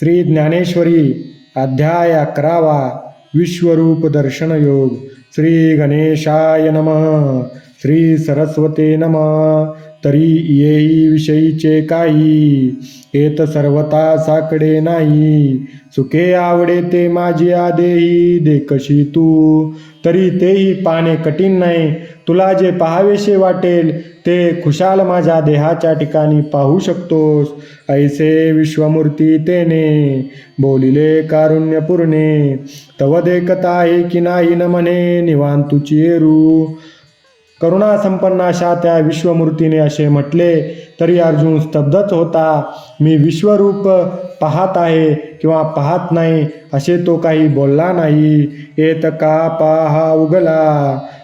श्री ज्ञानेश्वरी अध्याय अकरावा विश्वरूप दर्शन योग. श्री गणेशाय नमः. श्री सरस्वते नमः. तरी येई विषयीचे काही. येत सर्वता साकडे नाही. सुखे आवडे ते माझी आदेही दे कशी तू. तरी तेही पाने कठीण नाही. तुला जे पहावेसे वाटेल ते खुशाल माझ्या देहाच्या ठिकाणी पाहू शकतोस. ऐसे विश्वमूर्ती तेने बोलिले कारुण्यपूर्णे. तव देखता आहे की नाही न म्हणे निवांतुची एरू करुणा संपन्न अशा त्या विश्वमूर्तीने असे म्हटले तरी अर्जुन स्तब्धच होता. मी विश्वरूप पाहत आहे किंवा पाहत नाही असे तो काही बोलला नाही. येत का पाहा उगला?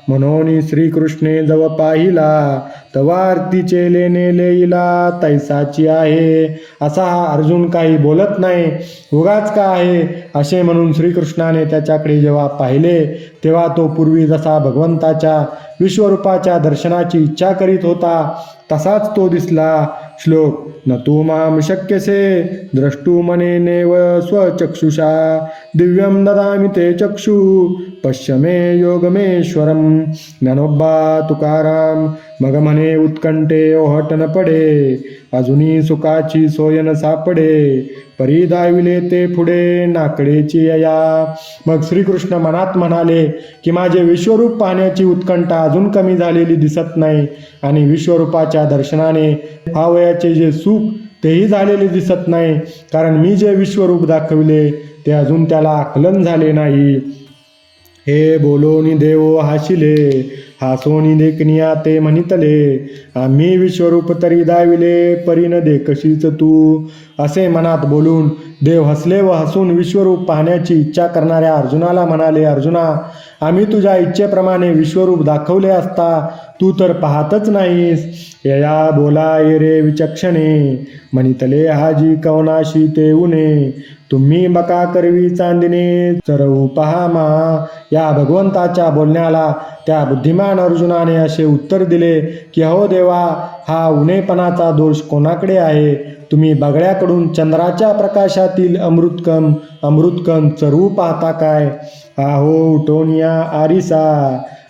म्हणून श्रीकृष्णे जव पाहिला तवारतीचे लेणे लेईला तैसाची आहे. असा हा अर्जुन काही बोलत नाही. उगाच का आहे? असे म्हणून श्रीकृष्णाने त्याच्याकडे जेव्हा पाहिले तेव्हा तो पूर्वी जसा भगवंताच्या विश्वरूपाच्या दर्शनाची इच्छा करीत होता तसाच तो दिसला. श्लोक न तू माम शक्यसे द्रष्टू मनेनेव स्वचक्षुषा दिव्यम ददामि ते चक्षु पश्य मे योगमेश्वरम। ज्ञानोबा तुकाराम मग म्हणे उत्कंठे ओहटन पडे अजूनी सुखाची सोयन सापडे। परी दाविले ते पुढे नाकडेची या मग श्रीकृष्ण मनात म्हणाले की माझे विश्वरूप पाहण्याची उत्कंठा अजून कमी झालेली दिसत नाही. आणि विश्वरूपाच्या दर्शनाने भावयाचे जे सुख तेही झालेले दिसत नाही. कारण मी जे विश्वरूप दाखविले ते अजून त्याला आकलन झाले नाही. हे बोलोनी देव हाशिले हासोनी देखनिया ते म्हणितले आम्ही विश्वरूप तरी दाविले परीन दे कशीच तू. असे मनात बोलून देव हसले व हसून विश्वरूप पाहण्याची इच्छा करणाऱ्या अर्जुनाला म्हणाले अर्जुना आम्ही तुझ्या इच्छेप्रमाणे विश्वरूप दाखवले असता तू तर पाहतच नाहीस. यया बोला रे विचक्षणे. म्हणितले हाजी कवनाशी ते उने तुम्ही मका करवी चांदिने. चरवू पहा मा. या भगवंताच्या बोलण्याला त्या बुद्धिमान अर्जुनाने असे उत्तर दिले की हो देवा हा उनेपणाचा दोष कोणाकडे आहे? तुम्ही बगड्याकडून चंद्राच्या प्रकाशातील अमृतकम अमृतकम चरवू पाहता काय? आहो उठोनिया आरिसा.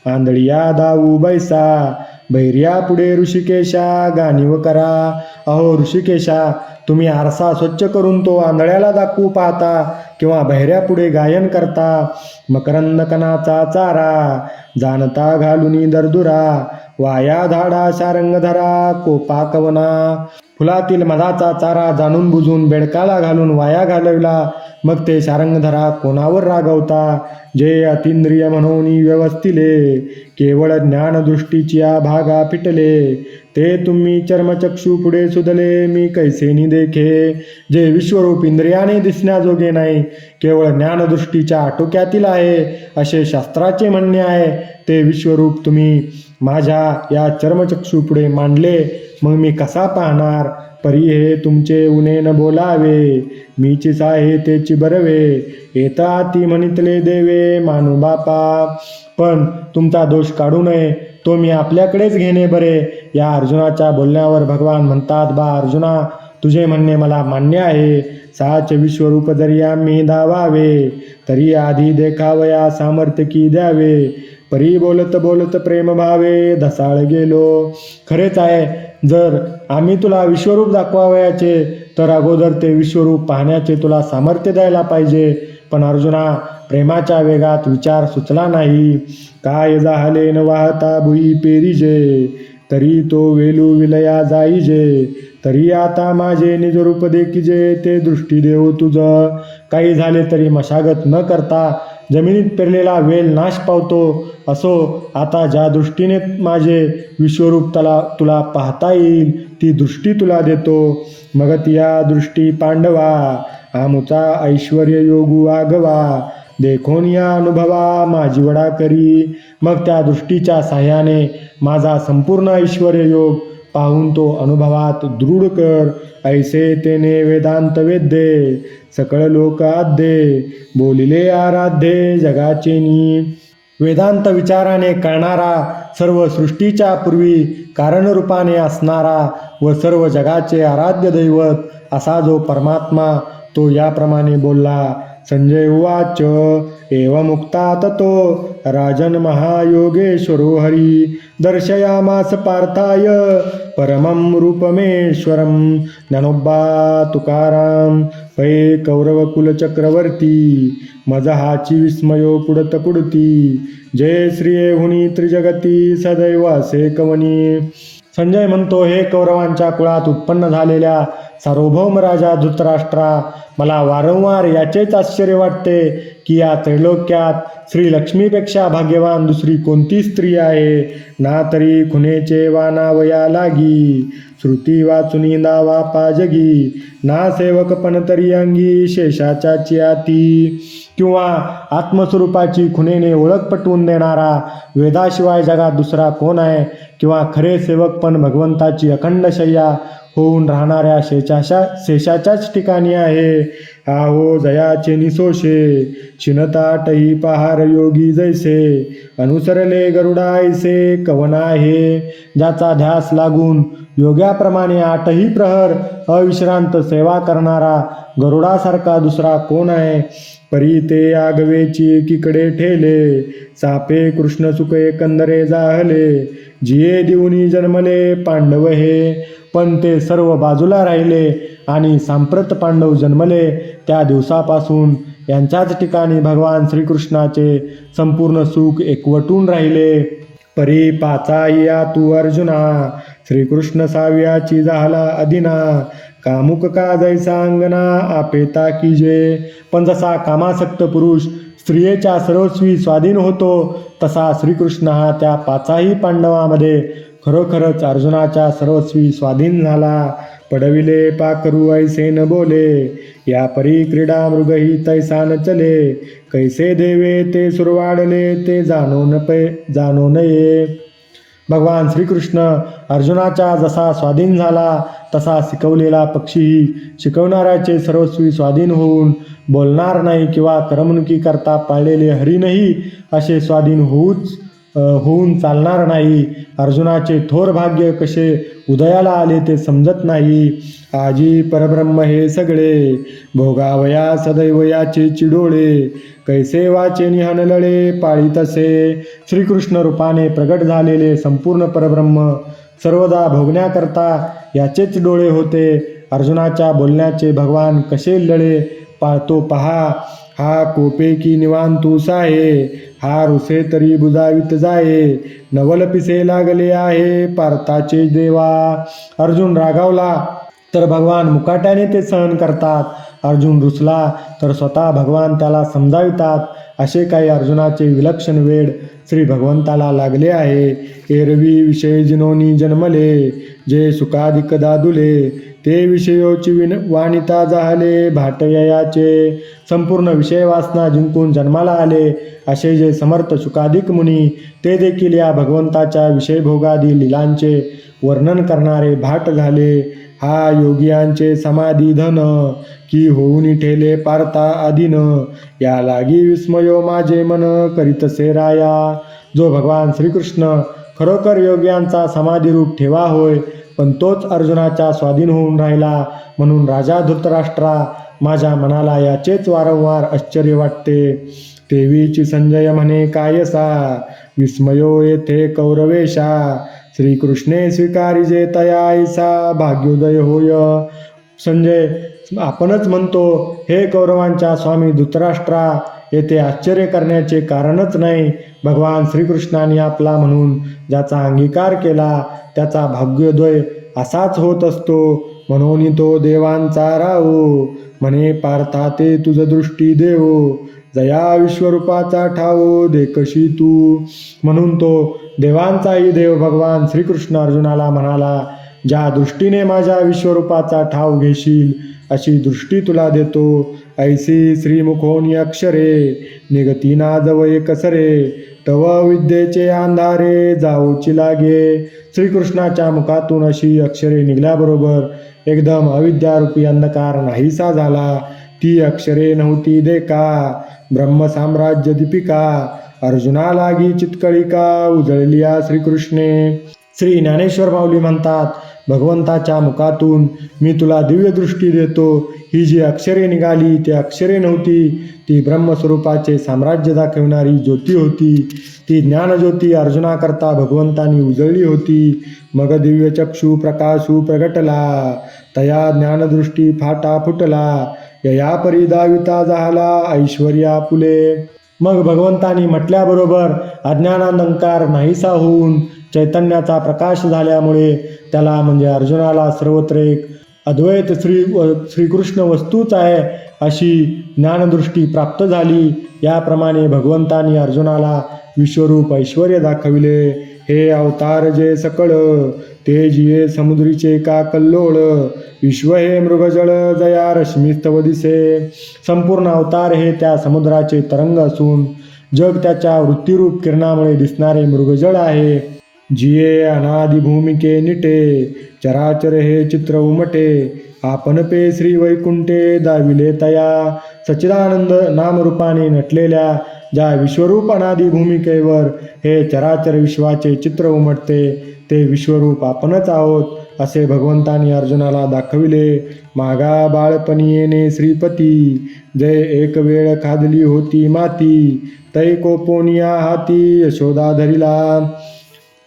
आंधळिया दाऊ बैसा बैर्या पुढे ऋषिकेशा गाणीव करा. अहो ऋषिकेशा तुम्ही आरसा स्वच्छ करून तो आंधळ्याला दाखवू पाहता किंवा बहिऱ्या पुढे गायन करता. मकरंदकनाचा चारा जाणता घालुनी दरदुरा वाया धाडा शारंगधरा कोपा कवना. फुलातील मधाचा चारा जाणून बुजून बेडकाला घालून वाया घालविला. मग ते शारंगधरा कोणावर रागवता? जे अतिंद्रिय म्हणून व्यवस्थिले. केवळ ज्ञानदृष्टीची या भागा फिटले ते तुम्ही चर्मचक्षू पुढे सुधले मी कैसेनी देखे. जे विश्वरूप इंद्रियाने दिसण्याजोगे नाही. केवळ ज्ञानदृष्टीच्या आटोक्यातील आहे. असे शास्त्राचे म्हणणे आहे. ते विश्वरूप तुम्ही माझ्या या चर्मचक्षू पुढे मांडले मग मी कसा पाहणार? परी हे तुमचे उने न बोलावे मीचीच आहे तेची बरवे येता ती म्हणितले देवे मानू बापा. पण तुमचा दोष काढू नये तो मी आपल्याकडेच घेणे बरे. या अर्जुनाच्या बोलण्यावर भगवान म्हणतात बा अर्जुना तुझे म्हणणे मला मान्य आहे. साच विश्वरूप जरी आम्ही धावावे तरी आधी देखावया सामर्थ्य की द्यावे. परी बोलत बोलत प्रेम भावे धसाळ गेलो. खरेच आहे जर आम्ही तुला विश्वरूप दाखवावयाचे तर अगोदर ते विश्वरूप पाहण्याचे तुला सामर्थ्य द्यायला पाहिजे. पण अर्जुना प्रेमाच्या वेगात विचार सुचला नाही. काय जाहले न वाहता भुई पेरीजे? तरी तो वेलू विलया जाईजे. तरी आता माझे निजरूप देखीजे ते दृष्टी देव तुझं. काही झाले तरी मशागत न करता जमिनीत पेरलेला वेल नाश पावतो असो आता ज्या दृष्टीने माझे विश्वरूप तला तुला पाहता येईल ती दृष्टी तुला देतो. मग या दृष्टी पांडवा आमुचा ऐश्वर योगू आगवा. देखोन या अनुभवा माझी वडा करी. मग त्या दृष्टीच्या साह्याने माझा संपूर्ण ऐश्वर योग पाहून तो अनुभवात दृढ कर. ऐसे तेने वेदांत वेद्ये सकळ लोक आद्ये बोलिले आराध्ये जगाचे नी वेदांत विचाराने कळणारा सर्व सृष्टीच्या पूर्वी कारणरूपाने असणारा व सर्व जगाचे आराध्य दैवत असा जो परमात्मा तो याप्रमाणे बोलला संजय उवाच. एवमुक्ता ततो राजन महायोगेश्वरो हरी दर्शयामास पार्थाय. परमं रूपमेश्वरं ज्ञानोबा तुकाराम पै कौरवकुलचक्रवर्ती मजहाची विस्मयो पुडत कुडती। जय श्री हुनी त्रिजगती सदैव असे कवनी संजय म्हणतो हे कौरवांच्या कुळात उत्पन्न झालेल्या सार्वभौम राजा धृतराष्ट्रा मला वारंवार याचेच आश्चर्य वाटते. की या त्रैलोक्यात श्री लक्ष्मीपेक्षा भाग्यवान दुसरी कोणती स्त्री आहे? ना तरी खुनेचे वानावया लागी श्रुती वाचुनी नावा पाजगी ना सेवक पण तरी अंगी शेषाच्या चियाती. किंवा आत्मस्वरूपाची खुनेने ओळख पटवून देणारा वेदाशिवाय जगात दुसरा कोण आहे? किंवा खरे सेवक पण भगवंताची अखंड शय्या होऊन राहणाऱ्या शेषाशा शेषाच्याच ठिकाणी आहे. आहो जयाचे निसोशे शिनताटही पहार योगी जैसे. अनुसरले गरुडायसे कवन आहे? ज्याचा ध्यास लागून योग्याप्रमाणे आठही प्रहर अविश्रांत सेवा करणारा गरुडासारखा दुसरा कोण आहे? परी ते आगवेची एकीकडे ठेले सापे कृष्ण सुख एकंदरे जाहले जिये देऊनी जन्मले पांडव हे. पण ते सर्व बाजूला राहिले आणि सांप्रत पांडव जन्मले त्या दिवसापासून. यांच्याच ठिकाणी भगवान श्रीकृष्णाचे संपूर्ण सुख एकवटून राहिले. परी पाचाय्या तू अर्जुना श्रीकृष्ण साव्याची झाला अदिना कामुक का जैसा अंगना आपेता की जे? पण जसा कामासक्त पुरुष स्त्रियेच्या सर्वस्वी स्वाधीन होतो तसा श्रीकृष्ण हा त्या पाचाही पांडवामध्ये खरोखरच अर्जुनाच्या सर्वस्वी स्वाधीन झाला पडविले पाकरू ऐसे न बोले या परी क्रीडा मृगही तैसा न चले कैसे देवे ते सुरवाडले ते जाणो न पै जाणो नये. भगवान श्रीकृष्ण अर्जुनाचा जसा स्वाधीन झाला तसा शिकवलेला पक्षीही शिकवणाऱ्याचे सर्वस्वी स्वाधीन होऊन बोलणार नाही किंवा करमणुकी करता पाळलेले हरिणही असे स्वाधीन होऊच होऊन चालणार नाही. अर्जुनाचे थोर भाग्य कसे उदयाला आले ते समजत नाही. आजी परब्रह्म हे सगळे भोगावया सदैव याचे चिडोळे कैसे वाचे निहन लळे पाळी तसे. श्रीकृष्ण रूपाने प्रगट झालेले संपूर्ण परब्रह्म सर्वदा भोगण्याकरता याचेच डोळे होते. अर्जुनाच्या बोलण्याचे भगवान कसे लळे पाळतो पहा. हा कोपे की निवान तूस आहे हा रुसे तरी बुजावित जाये. नवल पिसे लागले आहे पार्थाचे देवा. अर्जुन रागावला तर भगवान मुकाट्याने ते सहन करतात. अर्जुन रुसला तर स्वतः भगवान त्याला समजावितात. असे काही अर्जुनाचे विलक्षण वेळ श्री भगवंताला लागले आहे. एरवी विषय जिनोनी जन्मले जे सुखाधिक दादुले. ते विषयोची विन वाणिता जाहले भाटययाचे संपूर्ण विषय वासना जिंकून जन्माला आले. असे जे समर्थ शुकाधिक मुनी ते देखील या भगवंताच्या विषयभोगादी लीलांचे वर्णन करणारे भाट झाले. हा योगियांचे समाधी धन की होऊन ठेले पारता अधीन. या लागी विस्मयो माझे मन करीतसे राया. जो भगवान श्रीकृष्ण खरोखर योग्यांचा समाधीरूप ठेवा होय पण तोच अर्जुनाच्या स्वाधीन होऊन राहिला म्हणून राजा धृतराष्ट्रा माझ्या मनाला याचेच वारंवार आश्चर्य वाटते. देवीची संजय म्हणे कायसा? विस्मयो येथे कौरवेशा. श्रीकृष्णे स्वीकारिजे तयायसा भाग्योदय होय. संजय आपणच म्हणतो हे कौरवांच्या स्वामी धृतराष्ट्रा येथे आश्चर्य करण्याचे कारणच नाही. भगवान श्रीकृष्णाने आपला म्हणून ज्याचा अंगीकार केला त्याचा भाग्योदय असाच होत असतो. म्हणून तो देवांचा राहो. म्हणे पार्था ते तुझ दृष्टी देवो. जया विश्वरूपाचा ठावो दे कशी तू. म्हणून तो देवांचाही देव भगवान श्रीकृष्ण अर्जुनाला म्हणाला ज्या दृष्टीने माझ्या विश्वरूपाचा ठाव घेशील अशी दृष्टी तुला देतो. ऐसी श्रीमुखोनी अक्षरे निगती ना जवळ कसरे तव विद्येचे अंधारे जाऊची लागे. श्रीकृष्णाच्या मुखातून अशी अक्षरे निघल्याबरोबर एकदम अविद्यारूपी अंधकार नाहीसा झाला. ती अक्षरे नव्हती देखा. ब्रह्मसाम्राज्य दीपिका अर्जुना लागी चितकळिका उजळली श्रीकृष्णे. श्री ज्ञानेश्वर माऊली म्हणतात भगवंताच्या मुखातून मी तुला दिव्यदृष्टी देतो. ही जी अक्षरे निघाली ती अक्षरे नव्हती. ती ब्रह्मस्वरूपाचे साम्राज्य दाखविणारी ज्योती होती. ती ज्ञानज्योती अर्जुनाकरता भगवंतानी उजळली होती. मग दिव्यचक्षु प्रकाशू प्रगटला. तया ज्ञानदृष्टी फाटा फुटला. यया परिदाविता झाला ऐश्वर्या फुले. मग भगवंतानी म्हटल्याबरोबर अज्ञानानंकार नाहीसा होऊन चैतन्याचा प्रकाश झाल्यामुळे त्याला म्हणजे अर्जुनाला सर्वत्र एक अद्वैत श्री व श्रीकृष्ण वस्तूच आहे अशी ज्ञानदृष्टी प्राप्त झाली. याप्रमाणे भगवंतानी अर्जुनाला विश्वरूप ऐश्वर दाखविले. हे अवतार जे सकळ ते जिये समुद्रीचे का कल्लोळ? विश्व हे मृगजळ जया रश्मीस्तव दिसे. संपूर्ण अवतार हे त्या समुद्राचे तरंग असून जग त्याच्या वृत्तिरूप किरणामुळे दिसणारे मृगजळ आहे. जिये अनादिभूमिके निटे चराचर हे चित्र उमटे आपण पे श्री वैकुंठे दाविले तया सच्चिदानंद नामरूपाने नटलेल्या ज्या विश्वरूप अनादी भूमिकेवर हे चराचर विश्वाचे चित्र उमटते ते विश्वरूप आपणच आहोत असे भगवंतानी अर्जुनाला दाखविले. मागा बाळपणी येणे श्रीपती जय एक वेळ खादली होती माती तै कोपोनिया हाती यशोदा धरिला.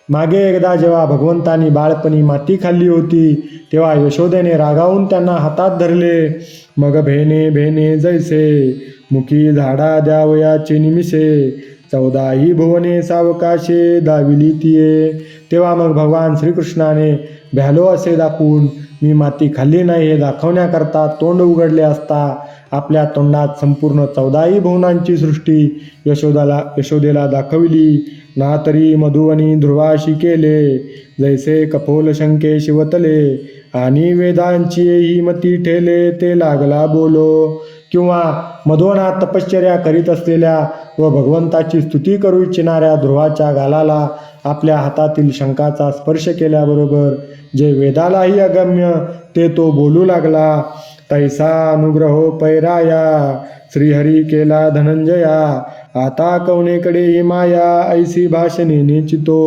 मागे एकदा जेव्हा भगवंतानी बाळपणी माती खाल्ली होती तेव्हा यशोदेने रागावून त्यांना हातात धरले. मग भेने भेने जैसे मुखी झाडा द्यावयाचे निमिषे चौदाही भुवने सावकाशे दाविली तिये. तेव्हा मग भगवान श्रीकृष्णाने भ्यालो असे दाखवून मी माती खाल्ली नाही हे दाखवण्याकरता तोंड उघडले असता आपल्या तोंडात संपूर्ण चौदाही भुवनांची सृष्टी यशोदाला यशोदेला दाखविली. ना तरी मधुवनी ध्रुवाशी केले जैसे कपोल शंके शिवतले आणि वेदांची ही मती ठेले ते लागला बोलो. किंवा मधोना तपश्चर्या करीत असलेल्या व भगवंताची स्तुती करू इच्छिणाऱ्या ध्रुवाच्या गालाला आपल्या हातातील शंकाचा स्पर्श केल्याबरोबर जे वेदालाही अगम्य ते तो बोलू लागला तैसा अनुग्रहो पैराया श्रीहरी केला धनंजया आता कवनेकडे माया ऐसी भाषणे निचितो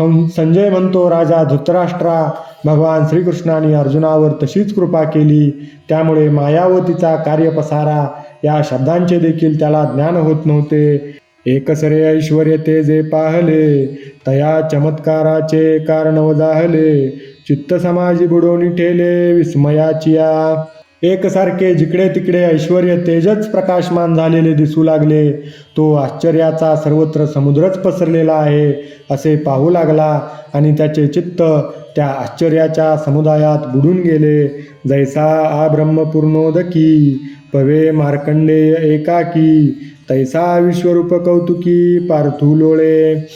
संजय म्हणतो राजा धृतराष्ट्रा भगवान श्रीकृष्णाने अर्जुनावर तशीच कृपा केली. त्यामुळे मायावतीचा कार्यपसारा या शब्दांचे देखील त्याला ज्ञान होत नव्हते. एकसरे ऐश्वर ते जे पाहले तया चमत्काराचे कारण वजाहले चित्त समाजी बुडवणी ठेले विस्मयाचिया एकसारखे जिकडे तिकडे ऐश्वर तेजच प्रकाशमान झालेले दिसू लागले. तो आश्चर्याचा सर्वत्र समुद्रच पसरलेला आहे असे पाहू लागला आणि त्याचे चित्त त्या आश्चर्याच्या समुदायात बुडून गेले. जैसा आ ब्रह्मपूर्णोदकी पवे मार्कंडेय एकाकी तैसा विश्वरूप कौतुकी पार्थुलोळे लोळे.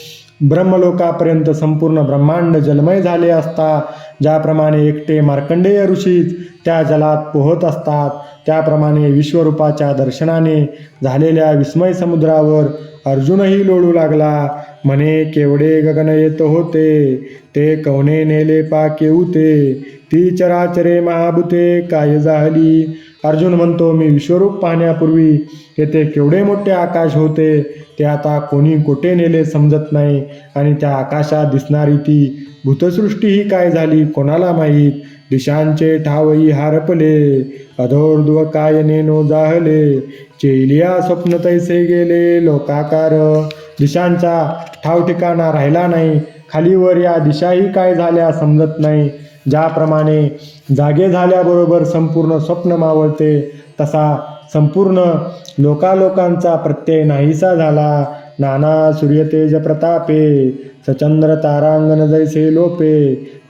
ब्रह्मलोकापर्यंत संपूर्ण ब्रह्मांड जलमय झाले असता ज्याप्रमाणे एकटे मार्कंडेय ऋषीच त्या जलात पोहत असतात त्याप्रमाणे विश्वरूपाच्या दर्शनाने झालेल्या विस्मय समुद्रावर अर्जुनही लोळू लागला. म्हणे केवढे गगन येत होते ते कवने नेले पा केऊते ती चराचरे महाभूते काय झाली? अर्जुन म्हणतो मी विश्वरूप पाहण्यापूर्वी येथे केवढे मोठे आकाश होते ते आता कोणी कोठे नेले समजत नाही आणि त्या आकाशात दिसणारी ती भूतसृष्टी ही काय झाली कोणाला माहीत? दिशांचे ठावई हारपले अधोर्ध्व काय नेनो जाहले चेलिया स्वप्न तैसे गेले लोकाकार दिशांचा ठाव ठिकाणा राहिला नाही खालीवर या दिशाही काय झाल्या समजत नाही ज्याप्रमाणे जागे झाल्याबरोबर संपूर्ण स्वप्न मावळते तसा संपूर्ण लोकालोकांचा प्रत्यय नाहीसा झाला. नाना सूर्यतेज प्रतापे सचंद्र तारांगण जैसे लोपे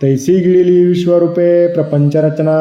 तैसी गिळली विश्वरूपे प्रपंच रचना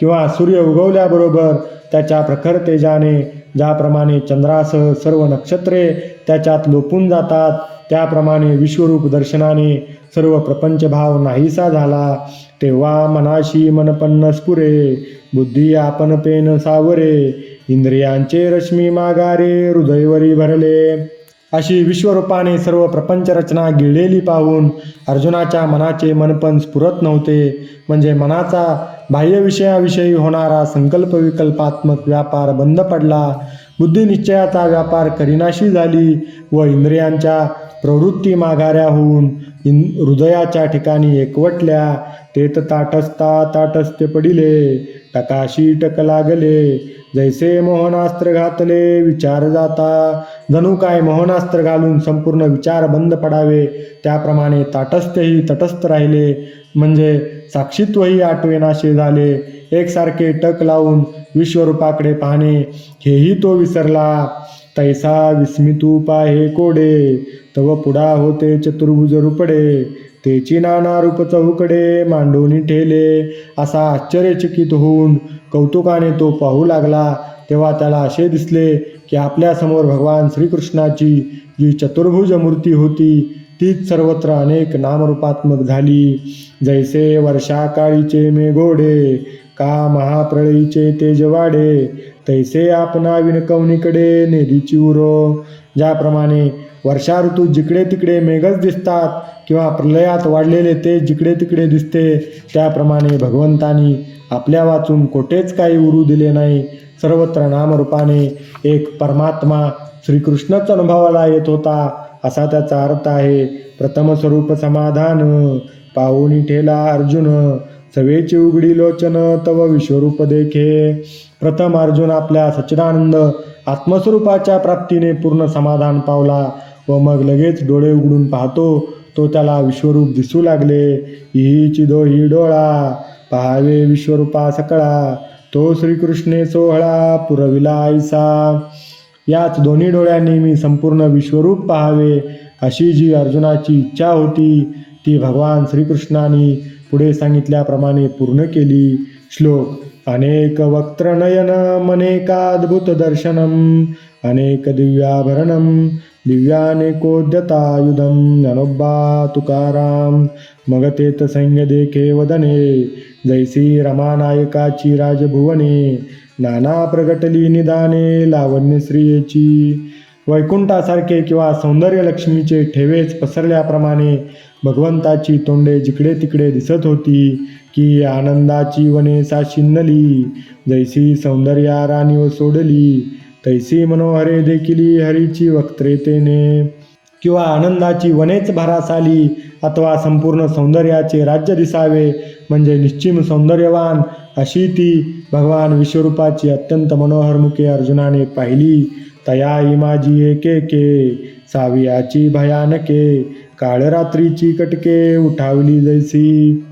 किंवा सूर्य उगवल्याबरोबर त्याच्या प्रखर तेजाने ज्याप्रमाणे चंद्रासह सर्व नक्षत्रे त्याच्यात लोपून जातात त्याप्रमाणे विश्वरूप दर्शनाने सर्व प्रपंचभाव नाहीसा झाला. तेव्हा मनाशी मनपन्न स्फुरे बुद्धी आपण पेन सावरे इंद्रियांचे रश्मी मागारे हृदयवरी भरले. अशी विश्वरूपाने सर्व प्रपंच रचना गिळलेली पाहून अर्जुनाच्या मनाचे मनपण स्फुरत नव्हते. म्हणजे मनाचा बाह्य विषयाविषयी होणारा संकल्प विकल्पात्मक व्यापार बंद पडला. बुद्धी निश्चयाचा व्यापार करीनाशी झाली व इंद्रियांच्या प्रवृत्ती माघाऱ्या होऊन इन हृदयाच्या ठिकाणी एकवटल्या तेत ताटस्ता ताटस्ते पडिले टकाशी टक लागले. जैसे मोहनास्त्र घातले विचार जाता. जणू काय मोहनास्त्र घालून संपूर्ण विचार बंद पडावे त्याप्रमाणे ताटस्थही तटस्थ राहिले. म्हणजे साक्षीत्वही आठवेनाशे झाले एकसारखे टक लावून विश्वरूपाकडे पाहणे हेही तो विसरला. तैसा विस्मितूप आहे कोडे. तव पुढा होते चतुर्भुज रूपडे. तेची नाना रूप चौकडे मांडोनी ठेले. असा आश्चर्यचकित होऊन कौतुकाने तो पाहू लागला. तेव्हा त्याला असे दिसले की आपल्यासमोर भगवान श्रीकृष्णाची जी चतुर्भुज मूर्ती होती तीच सर्वत्र अनेक नामरूपात्मक झाली. जैसे वर्षाकाळीचे मेघोडे का महाप्रळीचे तेजवाडे तैसे आपणा विणकवणीकडे नेदीची उरो. ज्याप्रमाणे वर्षा ऋतू जिकडे तिकडे मेघच दिसतात किंवा प्रलयात वाढलेले ते जिकडे तिकडे दिसते त्याप्रमाणे भगवंतानी आपल्या वाचून कोठेच काही उरू दिले नाही. सर्वत्र नामरूपाने एक परमात्मा श्रीकृष्णच अनुभवाला येत होता असा त्याचा अर्थ आहे प्रथम स्वरूप समाधान. पाहुणी ठेला अर्जुन सवेची उघडी लोचन तव विश्वरूप देखे. प्रथम अर्जुन आपल्या सच्चिदानंद आत्मस्वरूपाच्या प्राप्तीने पूर्ण समाधान पावला व मग लगेच डोळे उघडून पाहतो तो त्याला विश्वरूप दिसू लागले. ही चिदो ही डोळा पहावे विश्वरूपा सकळा तो श्रीकृष्णे सोहळा पुरविला आईसा. याच दोन्ही डोळ्यांनी मी संपूर्ण विश्वरूप पाहावे अशी जी अर्जुनाची इच्छा होती ती भगवान श्रीकृष्णाने पुढे सांगितल्याप्रमाणे पूर्ण केली श्लोक. अनेक वक्त्रनयन अनेकाद्भुत दर्शनम अनेक दिव्याभरणम दिव्यानेकोद्यतायुधम ननोब्बा तुकाराम. मग तेत सैन्य देखे वदने जैसी रमानायकाची राजभुवने नाना प्रगटली निदाने लावण्य स्त्रियेची वैकुंठासारखे किंवा सौंदर्यलक्ष्मीचे ठेवेच पसरल्याप्रमाणे भगवंताची तोंडे जिकडे तिकडे दिसत होती की आनंदाची वने साशिन्नली जैसी सौंदर्या राणीव सोडली तैसी मनोहरे देखिली हरीची वक्त्रेतेने किंवा आनंदाची वनेच भरास आली अथवा संपूर्ण सौंदर्याचे राज्य दिसावे म्हणजे निश्चिम सौंदर्यवान अशी ती भगवान विश्वरूपाची अत्यंत मनोहर मुखे अर्जुनाने पाहिली. तयाई माझी एकेके सावियाची भयानके काळरात्रीची कटके उठावली जैसी.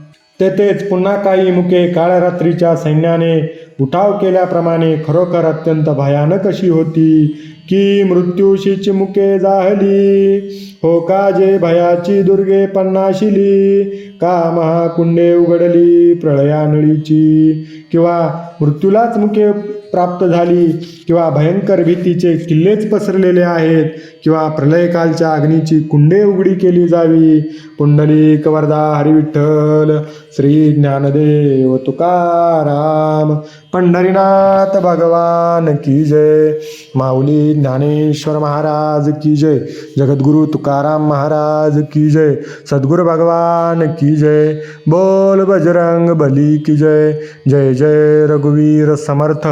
तेथेच पुन्हा काही मुके काळरात्रीच्या सैन्याने उठाव केल्याप्रमाणे खरोखर अत्यंत भयानक अशी होती. की मृत्यूशीची मुके जाहली. हो का जे भयाची दुर्गे पन्नाशिली? का महाकुंडे उघडली प्रळयानळीची किंवा मृत्यूलाच मुके प्राप्त झाली? किंवा भयंकर भीतीचे किल्लेच पसरलेले आहेत? किंवा प्रलयकालच्या अग्नीची कुंडे उघडी केली जावी? पुंडलिक वरदा हरिविठ्ठल श्री ज्ञानदेव तुकाराम पंढरीनाथ भगवान की जय. माऊली ज्ञानेश्वर महाराज की जय जगद्गुरु तुकाराम महाराज की जय सद्गुरु भगवान की जय बोल बजरंग बली की जय जय जय रघुवीर समर्थ।